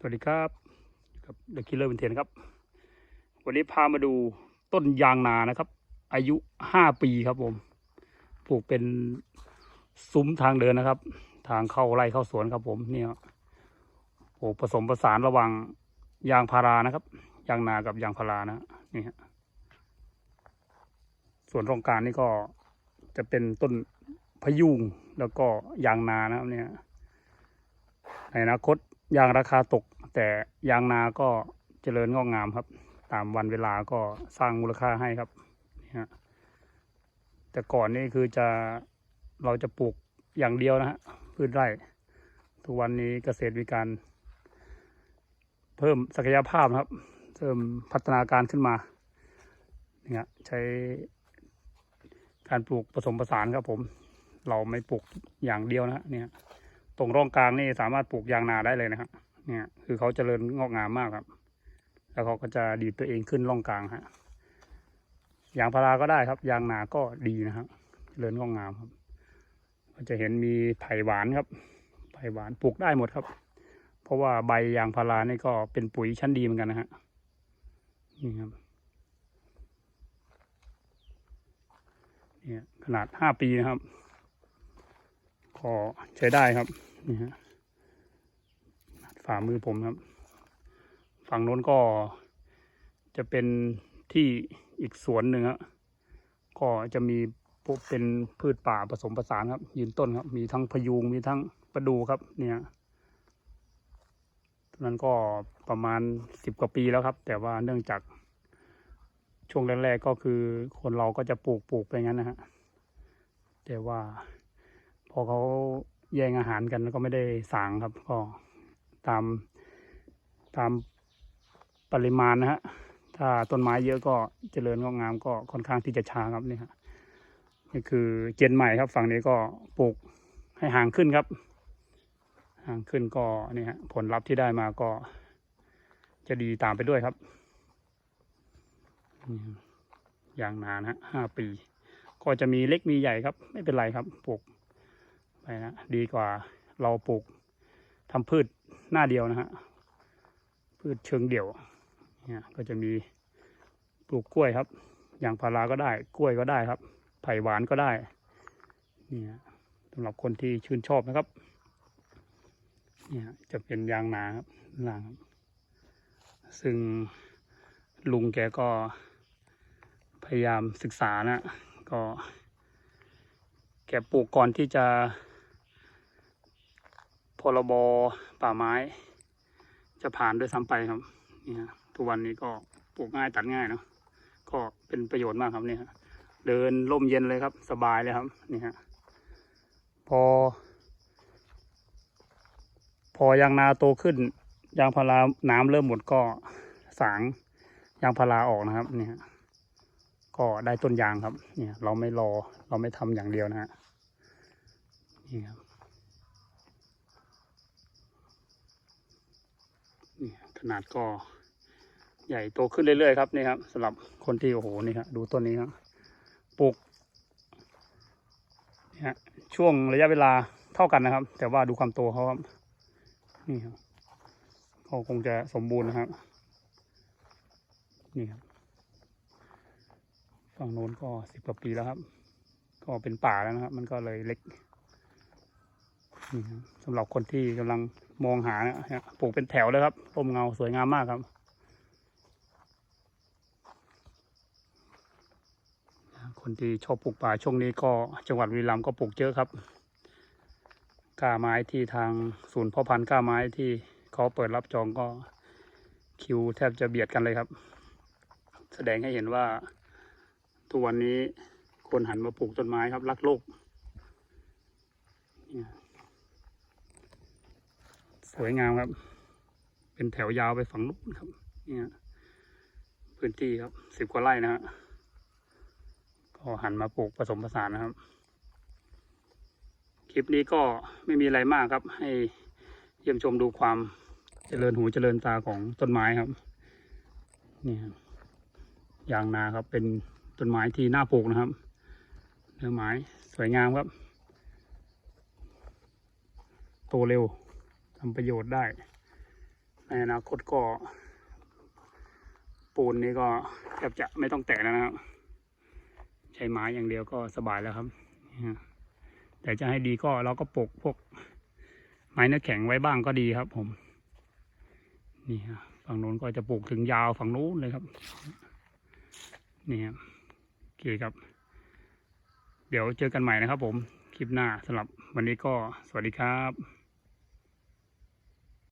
สวัสดีครับกับเดอะคิลเลอร์เป็นเทนครับ วันนี้พามาดูต้นยางนานะครับ อายุห้าปีครับผม ปลูกเป็นซุ้มทางเดินนะครับ ทางเข้าไร่เข้าสวนครับผมเนี่ยปลูกผสมผสานระหว่างยางพารานะครับ ยางนากับยางพารานะนี่ฮะส่วนตรงกลางนี่ก็จะเป็นต้นพะยุงแล้วก็ยางนานะครับเนี่ยในอนาคต ยางราคาตก แต่ยางนาก็เจริญงอกงามครับ ตามวันเวลาก็สร้างมูลค่าให้ครับนี่ฮะแต่ก่อนนี่คือจะเราจะปลูกอย่างเดียวนะฮะพืชไร่ ทุกวันนี้เกษตรมีการ เพิ่มศักยภาพครับเพิ่มพัฒนาการขึ้นมาเนี่ยใช้การปลูกผสมผสานครับผม เราไม่ปลูกอย่างเดียวนะเนี่ย ตรงร่องกลางนี่สามารถปลูกยางนาได้เลยนะครับเนี่ย คือเขาเจริญงอกงามมากครับ แล้วเขาก็จะดีดตัวเองขึ้นร่องกลางฮะยางพาราก็ได้ครับ ยางนาก็ดีนะครับเจริญงอกงามครับก็จะเห็นมีไผ่หวานครับ ไผ่หวานปลูกได้หมดครับ เพราะว่าใบยางพารานี่ก็เป็นปุ๋ยชั้นดีเหมือนกันนะฮะนี่ครับเนี่ยขนาดห้าปีนะครับ ก็ใช้ได้ครับ นี่ฮะฝ่ามือผมครับ ฝั่งโน้นก็จะเป็นที่อีกสวนหนึ่งครับก็จะมีพวกเป็นพืชป่าผสมผสานครับ ยืนต้นครับ มีทั้งพยูงมีทั้งประดูครับ เนี่ยตอนนั้นก็ประมาณสิบกว่าปีแล้วครับ แต่ว่าเนื่องจากช่วงแรกๆก็คือคนเราก็จะปลูกปลูกไปงั้นนะฮะแต่ว่าพอเขา แย่งอาหารกันแล้วก็ไม่ได้สางครับ ก็ตามตามปริมาณนะฮะถ้าต้นไม้เยอะก็เจริญงอกงามก็ค่อนข้างที่จะช้าครับนี่ฮะนี่คือเจนใหม่ครับฝั่งนี้ก็ปลูกให้ห่างขึ้นครับ ห่างขึ้นก็นี่ฮะผลลัพธ์ที่ได้มาก็ จะดีตามไปด้วยครับนี่ครับอย่างนานฮะห้าปี ก็จะมีเล็กมีใหญ่ครับ ไม่เป็นไรครับปลูก ไปนะดีกว่าเราปลูกทำพืชหน้าเดียวนะฮะพืชเชิงเดี่ยวเนี่ยก็จะมีปลูกกล้วยครับ อย่างพาราก็ได้กล้วยก็ได้ครับ ไผ่หวานก็ได้เนี่ยสำหรับคนที่ชื่นชอบนะครับเนี่ยจะเป็นยางนาครับล่างซึ่งลุงแกก็พยายามศึกษานะ ก็แกปลูกก่อนที่จะ พรบป่าไม้ จะผ่านด้วยซ้ำไปครับนี่ฮะทุกวันนี้ก็ปลูกง่ายตัดง่ายเนาะก็เป็นประโยชน์มากครับเนี่ยเดินร่มเย็นเลยครับ สบายเลยครับนี่ฮะพอ พอยางนาโตขึ้น ยางพาราน้ำเริ่มหมดก็สางยางพาราออกนะครับเนี่ยฮะก็ได้ต้นยางครับ เนี่ย เราไม่รอเราไม่ทำอย่างเดียวนะฮะนี่ครับนี่ ขนาดก็ใหญ่โตขึ้นเรื่อยๆครับนี่ครับสำหรับคนที่โอ้โหนี่ครับดูต้นนี้ครับปลูกนี่ฮะช่วงระยะเวลาเท่ากันนะครับ แต่ว่าดูความโตเขาครับนี่ครับเขาคงจะสมบูรณ์นะครับ นี่ครับฝั่งโน้นก็สิบกว่าปีแล้วครับ ก็เป็นป่าแล้วนะครับ มันก็เลยเล็ก สำหรับคนที่กำลังมองหานะฮะปลูกเป็นแถวเลยครับร่มเงาสวยงามมากครับคนที่ชอบปลูกป่าช่วงนี้ก็จังหวัดบุรีรัมก็ปลูกเยอะครับกล้าไม้ที่ทางศูนย์พ่อพันธุ์กล้าไม้ที่เขาเปิดรับจองก็คิวแทบจะเบียดกันเลยครับ แสดงให้เห็นว่าทุกวันนี้คนหันมาปลูกต้นไม้ครับ รักโลกส วยงามครับ เป็นแถวยาวไปฝั่งนู้นครับนี่ยพื้นที่ครับสิบกว่าไร่นะฮะก็หันมาปลูกผสมผสานนะครับ คลิปนี้ก็ไม่มีอะไรมากครับ ให้เยี่ยมชมดูความเจริญหูเจริญตาของต้นไม้ครับนี่ครับยางนาครับ เป็นต้นไม้ที่น่าปลูกนะครับเนื้อไม้สวยงามครับ โตเร็ว ทำประโยชน์ได้ ในอนาคตก็ปูนนี่ก็แทบจะไม่ต้องแตะแล้วนะครับ ใช้ไม้อย่างเดียวก็สบายแล้วครับ แต่จะให้ดีก็เราก็ปลูกพวกไม้เนื้อแข็งไว้บ้างก็ดีครับ ผม นี่ฮะฝั่งโน้นก็จะปลูกถึงยาวฝั่งโน้นเลยครับ นี่ครับโอเคครับ เดี๋ยวเจอกันใหม่นะครับผม คลิปหน้าสำหรับวันนี้ก็สวัสดีครับ